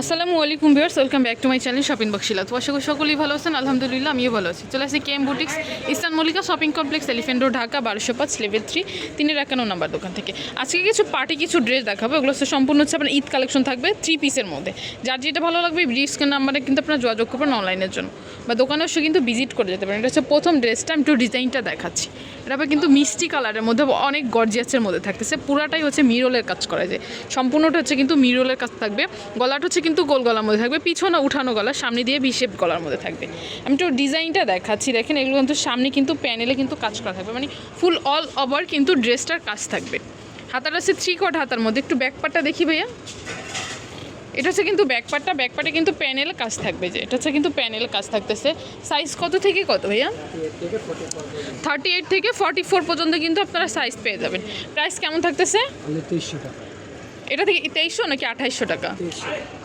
আসসালামু আলাইকুম viewers, welcome back to my channel shopping বক্সিলা তো আশা করি সকলেই ভালো আছেন, আলহামদুলিল্লাহ আমিও ভালো আছি। চলে আসি KM boutiques, Eastern Mallika shopping complex Elephant Road, Dhaka, বারোশো পাঁচ লেভেল থ্রি তিনের একান্ন নাম্বার দোকান থেকে। আজকে কিছু পার্টি কিছু ড্রেস দেখাবো, এগুলো হচ্ছে সম্পূর্ণ হচ্ছে আপনার ঈদ কালেকশন থাকবে থ্রি পিসের মধ্যে। যার যেটা ভালো লাগবে ব্রিস্কের নাম্বারে কিন্তু আপনার যোগাযোগ করবেন অনলাইনের জন্য। বা দোকানে এসে কিন্তু ভিজিট করে যেতে পারেন। এটা হচ্ছে প্রথম ড্রেসটা আমি একটু ডিজাইনটা দেখাচ্ছি। এটা কিন্তু মিষ্টি কালারের মধ্যে অনেক গর্জিয়াসের মধ্যে থাকতেছে। পুরাটাই হচ্ছে মিরোলের কাজ করা যায় সম্পূর্ণটা হচ্ছে কিন্তু মিরোলের কাজ থাকবে। গলাটা হচ্ছে কিন্তু গোল গলার মধ্যে থাকবে। পিছনে উঠানো গলা, সামনে দিয়ে বিশেপ গলার মধ্যে থাকবে। আমি একটু ডিজাইনটা দেখাচ্ছি। দেখেন এগুলো কিন্তু সামনে কিন্তু প্যানেলে কিন্তু কাজ করা থাকবে। মানে ফুল অল ওভার কিন্তু ড্রেসটার কাজ থাকবে। হাতাটা হচ্ছে থ্রি কোয়ার্ট হাতার মধ্যে। একটু ব্যাক পার্টটা দেখি ভাইয়া। এটা হচ্ছে কিন্তু ব্যাকপার্টটা ব্যাকপার্টে কিন্তু প্যানেল কাজ থাকবে যে। এটা হচ্ছে কিন্তু প্যানেল কাজ থাকতেছে। সাইজ কত থেকে কত ভাইয়া? থার্টি এইট থেকে ফর্টি ফোর পর্যন্ত কিন্তু আপনারা সাইজ পেয়ে যাবেন। প্রাইস কেমন থাকতেছে? এটা থেকে তেইশশো নাকি আঠাইশশো টাকা?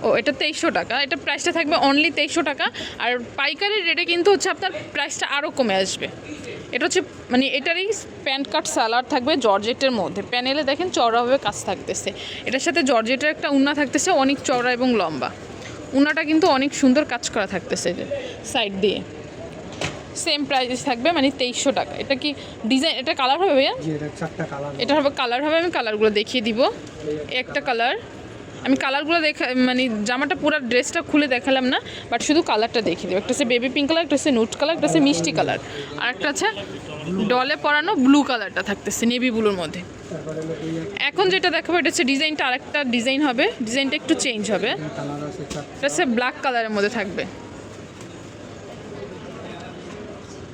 ও এটা তেইশশো টাকা। এটা প্রাইসটা থাকবে অনলি তেইশশো টাকা। আর পাইকারি রেটে কিন্তু হচ্ছে আপনার প্রাইসটা আরও কমে আসবে। এটা হচ্ছে মানে এটারই প্যান্ট কাট সালার থাকবে জর্জেটের মধ্যে। প্যানেলে দেখেন চওড়াভাবে কাজ থাকতেছে। এটার সাথে জর্জেটের একটা উন্না থাকতেছে অনেক চওড়া এবং লম্বা। উন্নাটা কিন্তু অনেক সুন্দর কাজ করা থাকতেছে যে সাইড দিয়ে। সেম প্রাইস থাকবে মানে তেইশশো টাকা। এটা কি ডিজাইন এটা কালার হবে ভাইয়া? এটা চারটা কালার এটা হবে কালার হবে আমি কালারগুলো দেখিয়ে দিব। একটা কালার আমি কালারগুলো দেখা মানে জামাটা পুরো ড্রেসটা খুলে দেখালাম না বাট শুধু কালারটা দেখিয়ে দেবো। একটা হচ্ছে বেবি পিঙ্ক কালার একটা হচ্ছে নুট কালার একটা হচ্ছে মিষ্টি কালার আর একটা আছে ডলে পরানো ব্লু কালারটা থাকতেছে নেভি ব্লুর মধ্যে। এখন যেটা দেখাবো, এটা হচ্ছে ডিজাইনটা আরেকটা ডিজাইন হবে। ডিজাইনটা একটু চেঞ্জ হবে। এটা হচ্ছে ব্ল্যাক কালারের মধ্যে থাকবে।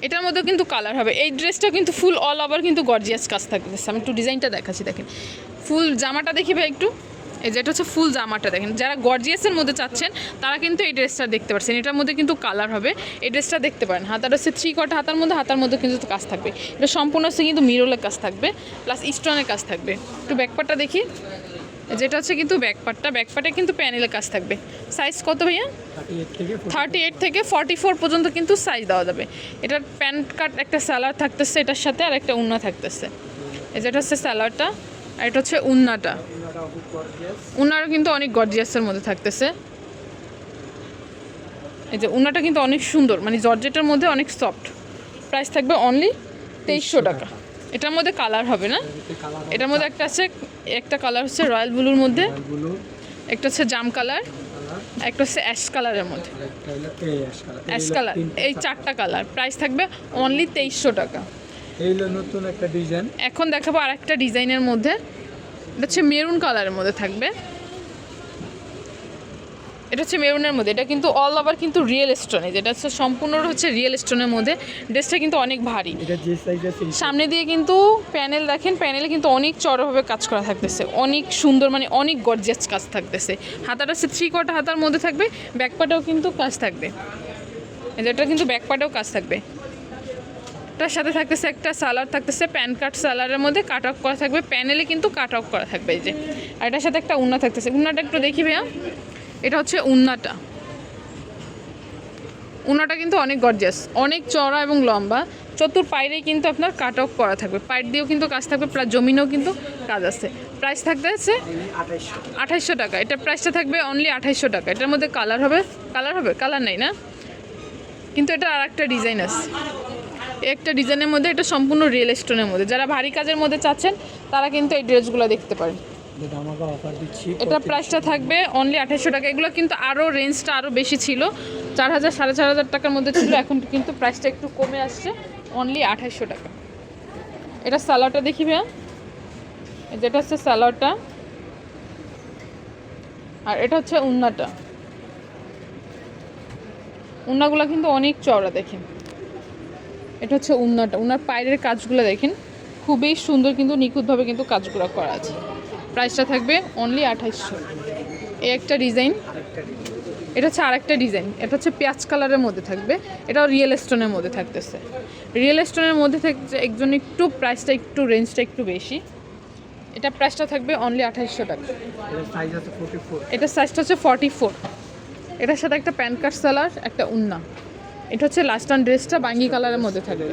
এটার মধ্যে কিন্তু কালার হবে। এই ড্রেসটা কিন্তু ফুল অল ওভার কিন্তু গর্জিয়াস কাজ থাকতেছে। আমি একটু ডিজাইনটা দেখাচ্ছি, দেখেন। ফুল জামাটা দেখিবে একটু। এই যেটা হচ্ছে ফুল জামাটা দেখেন। যারা গর্জিয়াসের মধ্যে চাচ্ছেন, তারা কিন্তু এই ড্রেসটা দেখতে পাচ্ছেন এটার মধ্যে কিন্তু কালার হবে। এই ড্রেসটা দেখতে পারেন। হাতার হচ্ছে থ্রি কটা হাতার মধ্যে হাতার মধ্যে কিন্তু কাজ থাকবে। এটা সম্পূর্ণ হচ্ছে কিন্তু মিরোলের কাজ থাকবে প্লাস স্টোনের কাজ থাকবে। একটু ব্যাকপারটা দেখি। যেটা হচ্ছে কিন্তু ব্যাকপারটা ব্যাকপার্টে কিন্তু প্যানেলের কাজ থাকবে। সাইজ কত ভাইয়া? থার্টি এইট থেকে ফর্টি ফোর পর্যন্ত কিন্তু সাইজ দেওয়া যাবে। এটার প্যান্ট কাট একটা স্যালার থাকতেছে, এটার সাথে আর একটা উন্না থাকতেছে। যেটা হচ্ছে স্যালারটা আর এটা হচ্ছে উন্নাটা। উন্নাটা কিন্তু অনেক গর্জিয়াসের মধ্যে থাকতেছে। এই যে উন্নাটা কিন্তু অনেক সুন্দর মানে জর্জেটের মধ্যে অনেক সফট প্রাইস থাকবে অনলি তেইশশো টাকা। এটার মধ্যে কালার হবে না? এটার মধ্যে একটা আছে একটা কালার হচ্ছে রয়্যাল ব্লুর মধ্যে। একটা হচ্ছে জাম কালার একটা হচ্ছে অ্যাশ কালারের মধ্যে। অ্যাশ কালার এই চারটা কালার প্রাইস থাকবে অনলি তেইশশো টাকা। এই হলো নতুন একটা ডিজাইন এখন দেখাবো আরেকটা ডিজাইনের মধ্যে। এটা হচ্ছে মেরুন কালারের মধ্যে থাকবে। এটা হচ্ছে মেরুনের মধ্যে। এটা কিন্তু অল ওভার কিন্তু রিয়েল স্টোনে যেটা হচ্ছে সম্পূর্ণ হচ্ছে রিয়েল স্টোনের মধ্যে। ড্রেসটা কিন্তু অনেক ভারী। সামনে দিয়ে কিন্তু প্যানেল দেখেন। প্যানেলে কিন্তু অনেক চড়াভাবে কাজ করা থাকতেছে। অনেক সুন্দর মানে অনেক গর্জিয়াস কাজ থাকতেছে। হাতাটা হচ্ছে থ্রি কটা হাতার মধ্যে থাকবে। ব্যাকপাটাও কিন্তু কাজ থাকবে। এটা কিন্তু ব্যাকপাটেও কাজ থাকবে। তার সাথে থাকতেছে একটা সালার থাকতেছে প্যান কাট সালারের মধ্যে কাট অফ করা থাকবে, প্যানেলে কিন্তু কাট অফ করা থাকবে এই যে। আর এটার সাথে একটা উন্না থাকতেছে। উন্নাটা একটু দেখি ভাইয়া। এটা হচ্ছে উন্নাটা। উন্নাটা কিন্তু অনেক গর্জিয়াস অনেক চড়া এবং লম্বা। চতুর পাইরেই কিন্তু আপনার কাট অফ করা থাকবে। পাইর দিয়েও কিন্তু কাজ থাকবে, প্লাস জমিনেও কিন্তু কাজ আছে। প্রাইস থাকতে আছে আঠাইশশো টাকা। এটা প্রাইসটা থাকবে অনলি আঠাইশশো টাকা। এটার মধ্যে কালার হবে কালার হবে? কালার নেই না? কিন্তু এটা আর একটা ডিজাইন আছে। একটা ডিজাইনের মধ্যে এটা সম্পূর্ণ রিয়েল স্টোনের মধ্যে। যারা ভারী কাজের মধ্যে চাচ্ছেন তারা কিন্তু এই ড্রেসগুলো দেখতে পারেন। এটা প্রাইসটা থাকবে অনলি আঠাইশশো টাকা। এগুলো কিন্তু আরও রেঞ্জটা আরও বেশি ছিল। চার হাজার সাড়ে চার হাজার টাকার মধ্যে ছিল। এখন কিন্তু প্রাইসটা একটু কমে আসছে অনলি আঠাইশশো টাকা। এটা স্যালাডটা দেখি ভাইয়া। যেটা হচ্ছে স্যালাডটা আর এটা হচ্ছে উন্নাটা। উন্নাগুলো কিন্তু অনেক চওড়া দেখেন। এটা হচ্ছে উন্নাটা উনার পায়ের কাজগুলো দেখেন খুবই সুন্দর কিন্তু নিখুঁতভাবে কিন্তু কাজগুলো করা আছে। প্রাইসটা থাকবে অনলি আঠাইশশো। এই একটা ডিজাইন এটা হচ্ছে আরেকটা ডিজাইন এটা হচ্ছে পেঁয়াজ কালারের মধ্যে থাকবে। এটাও রিয়েল স্টোনের মধ্যে থাকতেছে। রিয়েল স্টোনের মধ্যে থাকছে একজন একটু প্রাইসটা একটু রেঞ্জটা একটু বেশি। এটা প্রাইসটা থাকবে অনলি আঠাইশশো টাকা। এটা সাইজটা হচ্ছে ফর্টি ফোর এটার সাথে একটা প্যান কার্ড সালার একটা উন্না। এটা হচ্ছে লাস্ট টান ড্রেসটা বাঙ্গি কালারের মধ্যে থাকবে।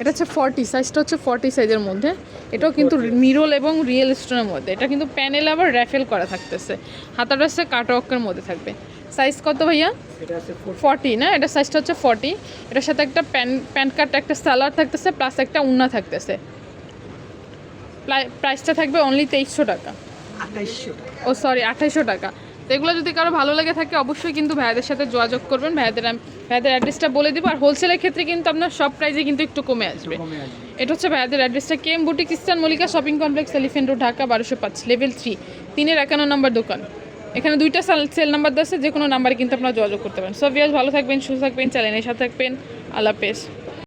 এটা হচ্ছে ফর্টি সাইজটা হচ্ছে ফর্টি সাইজের মধ্যে। এটাও কিন্তু মিরল এবং রিয়েল স্টোনের মধ্যে। এটা কিন্তু প্যানেল আবার র্যাফেল করা থাকতেছে। হাতাটা হচ্ছে কাটওয়ার্কের মধ্যে থাকবে। সাইজ কত ভাইয়া? এটা আছে ফোর ফর্টি না? এটা সাইজটা হচ্ছে ফর্টি এটার সাথে একটা প্যান্ট প্যান্ট কাট একটা সালার থাকতেছে প্লাস একটা উন্না থাকতেছে। প্রাইসটা থাকবে অনলি তেইশশো টাকা। ও সরি আঠাইশশো টাকা। তো এগুলো যদি কারও ভালো লেগে থাকে অবশ্যই কিন্তু ভাইয়াদের সাথে যোগাযোগ করবেন। ভাইয়াদের আম- ভাইয়াদের অ্যাড্রেসটা বলে দিব। আর হোলসেলের ক্ষেত্রে কিন্তু আপনার সব প্রাইসে কিন্তু একটু কমে আসবে। এটা হচ্ছে ভাইয়াদের অ্যাড্রেসটা KM boutique Eastern Mallika shopping complex Elephant Road Dhaka বারোশো পাঁচ লেভেল থ্রি তিনের একান্ন নম্বর দোকান। এখানে দুইটা সেল নাম্বার দেওয়া আছে যে কোনো নাম্বারে কিন্তু আপনারা যোগাযোগ করতে পারেন। সব ভালো থাকবেন সুস্থ থাকবেন চ্যানেলের সাথে থাকবেন। আল্লাহ হাফেজ।